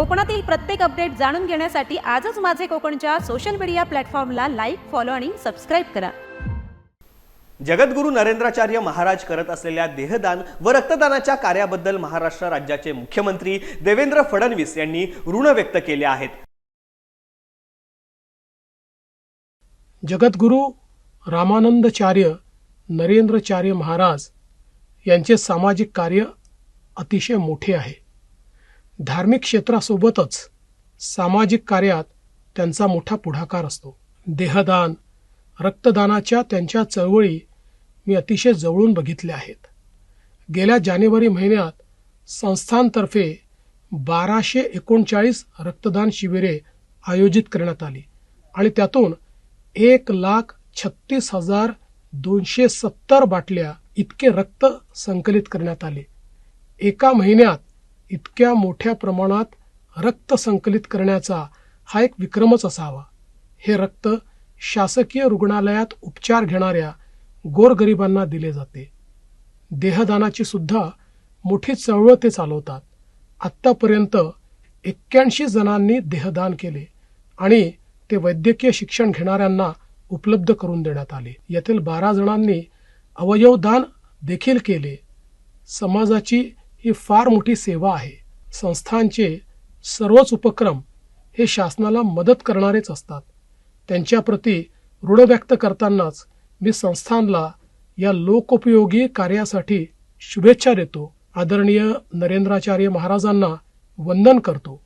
कोकणातील प्रत्येक अपडेट जाणून घेण्यासाठी आजच माझे कोकणच्या सोशल मीडिया प्लॅटफॉर्मला लाईक फॉलो आणि सबस्क्राईब करा. जगद्गुरू नरेंद्राचार्य महाराज करत असलेल्या देहदान व रक्तदानाच्या कार्याबद्दल महाराष्ट्र राज्याचे मुख्यमंत्री देवेंद्र फडणवीस यांनी ऋण व्यक्त केले आहेत. जगद्गुरू रामानंदचार्य नरेंद्रचार्य महाराज यांचे सामाजिक कार्य अतिशय मोठे आहे. धार्मिक क्षेत्रासोबतच सामाजिक कार्यात त्यांचा मोठा पुढाकार असतो. देहदान रक्तदानाच्या त्यांच्या चळवळी मी अतिशय जवळून बघितल्या आहेत. गेल्या जानेवारी महिन्यात संस्थांतर्फे बाराशे एकोणचाळीस रक्तदान शिबिरे आयोजित करण्यात आली आणि त्यातून एक लाख छत्तीस हजार दोनशे सत्तर बाटल्या इतके रक्त संकलित करण्यात आले. एका महिन्यात इतक्या मोठ्या प्रमाणात रक्त संकलित करण्याचा हा एक विक्रमच असावा. हे रक्त शासकीय रुग्णालयात उपचार घेणाऱ्या गोरगरिबांना दिले जाते. देहदानाची सुद्धा मोठी चळवळ ते चालवतात. आत्तापर्यंत एक्क्याऐंशी जणांनी देहदान केले आणि ते वैद्यकीय शिक्षण घेणाऱ्यांना उपलब्ध करून देण्यात आले. यातील बारा जणांनी अवयवदान देखील केले. समाजाची ही फार मोठी सेवा आहे. संस्थांचे सर्वच उपक्रम हे शासनाला मदत करणारेच असतात. त्यांच्याप्रती ऋण व्यक्त करतानाच मी संस्थांना या लोकोपयोगी कार्यासाठी शुभेच्छा देतो. आदरणीय नरेंद्राचार्य महाराजांना वंदन करतो.